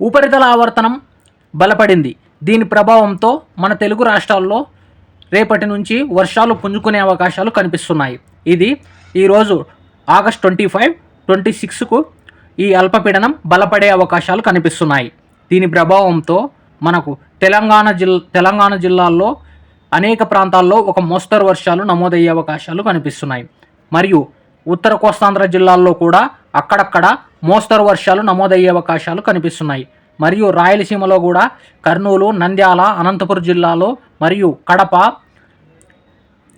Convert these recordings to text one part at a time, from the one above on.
ఉపరితల ఆవర్తనం బలపడింది. దీని ప్రభావంతో మన తెలుగు రాష్ట్రాల్లో రేపటి నుంచి వర్షాలు పుంజుకునే అవకాశాలు కనిపిస్తున్నాయి. ఇది ఈరోజు ఆగస్ట్ ట్వంటీ ఫైవ్ ట్వంటీ సిక్స్కు ఈ అల్పపీడనం బలపడే అవకాశాలు కనిపిస్తున్నాయి. దీని ప్రభావంతో మనకు తెలంగాణ జిల్ తెలంగాణ జిల్లాల్లో అనేక ప్రాంతాల్లో ఒక మోస్తరు వర్షాలు నమోదయ్యే అవకాశాలు కనిపిస్తున్నాయి. మరియు ఉత్తర కోస్తాంధ్ర జిల్లాల్లో కూడా అక్కడక్కడ మోస్తరు వర్షాలు నమోదయ్యే అవకాశాలు కనిపిస్తున్నాయి. మరియు రాయలసీమలో కూడా కర్నూలు నంద్యాల అనంతపురం జిల్లాలో మరియు కడప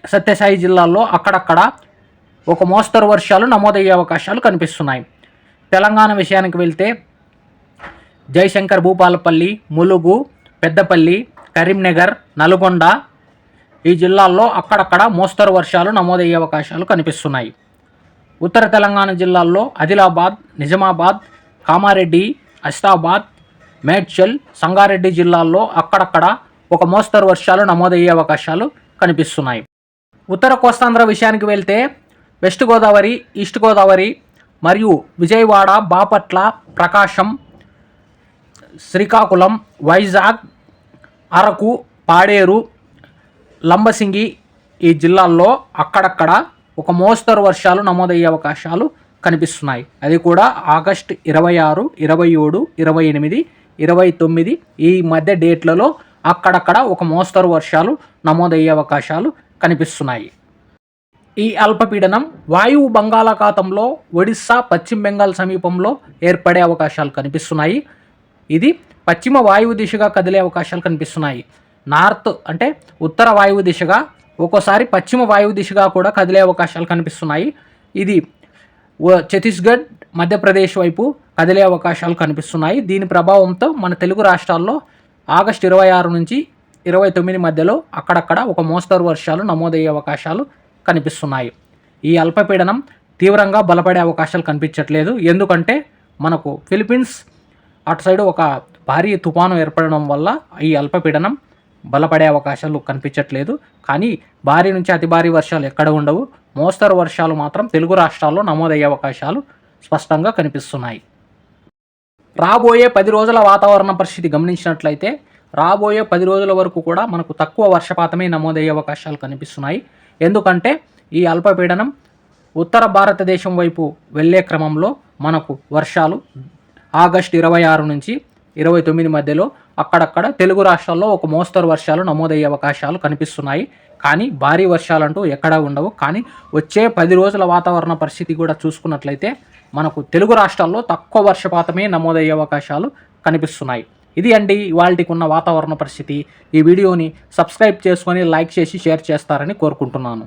సత్యసాయి జిల్లాల్లో అక్కడక్కడ ఒక మోస్తరు వర్షాలు నమోదయ్యే అవకాశాలు కనిపిస్తున్నాయి. తెలంగాణ విషయానికి వెళ్తే జయశంకర్ భూపాలపల్లి ములుగు పెద్దపల్లి కరీంనగర్ నల్గొండ ఈ జిల్లాల్లో అక్కడక్కడ మోస్తరు వర్షాలు నమోదయ్యే అవకాశాలు కనిపిస్తున్నాయి. ఉత్తర తెలంగాణ జిల్లాల్లో ఆదిలాబాద్ నిజామాబాద్ కామారెడ్డి అస్తాబాద్ మేడ్చల్ సంగారెడ్డి జిల్లాల్లో అక్కడక్కడ ఒక మోస్తరు వర్షాలు నమోదయ్యే అవకాశాలు కనిపిస్తున్నాయి. ఉత్తర కోస్తాంధ్ర విషయానికి వెళ్తే వెస్ట్ గోదావరి ఈస్ట్ గోదావరి మరియు విజయవాడ బాపట్ల ప్రకాశం శ్రీకాకుళం వైజాగ్ అరకు పాడేరు లంబసింగి ఈ జిల్లాల్లో అక్కడక్కడ ఒక మోస్తరు వర్షాలు నమోదయ్యే అవకాశాలు కనిపిస్తున్నాయి. అది కూడా ఆగస్ట్ ఇరవై ఆరు ఇరవై ఏడు ఇరవై ఎనిమిది ఇరవై తొమ్మిది ఈ మధ్య డేట్లలో అక్కడక్కడ ఒక మోస్తరు వర్షాలు నమోదయ్యే అవకాశాలు కనిపిస్తున్నాయి. ఈ అల్పపీడనం వాయువు బంగాళాఖాతంలో ఒడిస్సా పశ్చిమ బెంగాల్ సమీపంలో ఏర్పడే అవకాశాలు కనిపిస్తున్నాయి. ఇది పశ్చిమ వాయువు దిశగా కదిలే అవకాశాలు కనిపిస్తున్నాయి. నార్త్ అంటే ఉత్తర వాయువు దిశగా ఒక్కోసారి పశ్చిమ వాయువు దిశగా కూడా కదిలే అవకాశాలు కనిపిస్తున్నాయి. ఇది ఛత్తీస్గఢ్ మధ్యప్రదేశ్ వైపు కదిలే అవకాశాలు కనిపిస్తున్నాయి. దీని ప్రభావంతో మన తెలుగు రాష్ట్రాల్లో ఆగస్ట్ ఇరవై ఆరు నుంచి ఇరవై తొమ్మిది మధ్యలో అక్కడక్కడ ఒక మోస్తరు వర్షాలు నమోదయ్యే అవకాశాలు కనిపిస్తున్నాయి. ఈ అల్పపీడనం తీవ్రంగా బలపడే అవకాశాలు కనిపించట్లేదు. ఎందుకంటే మనకు ఫిలిప్పీన్స్ అటు సైడ్ ఒక భారీ తుఫాను ఏర్పడడం వల్ల ఈ అల్పపీడనం బలపడే అవకాశాలు కనిపించట్లేదు. కానీ భారీ నుంచి అతి భారీ వర్షాలు ఎక్కడ ఉండవు. మోస్తరు వర్షాలు మాత్రం తెలుగు రాష్ట్రాల్లో నమోదయ్యే అవకాశాలు స్పష్టంగా కనిపిస్తున్నాయి. రాబోయే పది రోజుల వాతావరణ పరిస్థితి గమనించినట్లయితే రాబోయే పది రోజుల వరకు కూడా మనకు తక్కువ వర్షపాతమే నమోదయ్యే అవకాశాలు కనిపిస్తున్నాయి. ఎందుకంటే ఈ అల్పపీడనం ఉత్తర భారతదేశం వైపు వెళ్ళే క్రమంలో మనకు వర్షాలు ఆగస్ట్ ఇరవై ఆరు నుంచి ఇరవై తొమ్మిది మధ్యలో అక్కడక్కడ తెలుగు రాష్ట్రాల్లో ఒక మోస్తరు వర్షాలు నమోదయ్యే అవకాశాలు కనిపిస్తున్నాయి. కానీ భారీ వర్షాలంటూ ఎక్కడా ఉండవు. కానీ వచ్చే పది రోజుల వాతావరణ పరిస్థితి కూడా చూసుకున్నట్లయితే మనకు తెలుగు రాష్ట్రాల్లో తక్కువ వర్షపాతమే నమోదయ్యే అవకాశాలు కనిపిస్తున్నాయి. ఇది అండి ఇవాళకి ఉన్న వాతావరణ పరిస్థితి. ఈ వీడియోని సబ్స్క్రైబ్ చేసుకొని లైక్ చేసి షేర్ చేస్తారని కోరుకుంటున్నాను.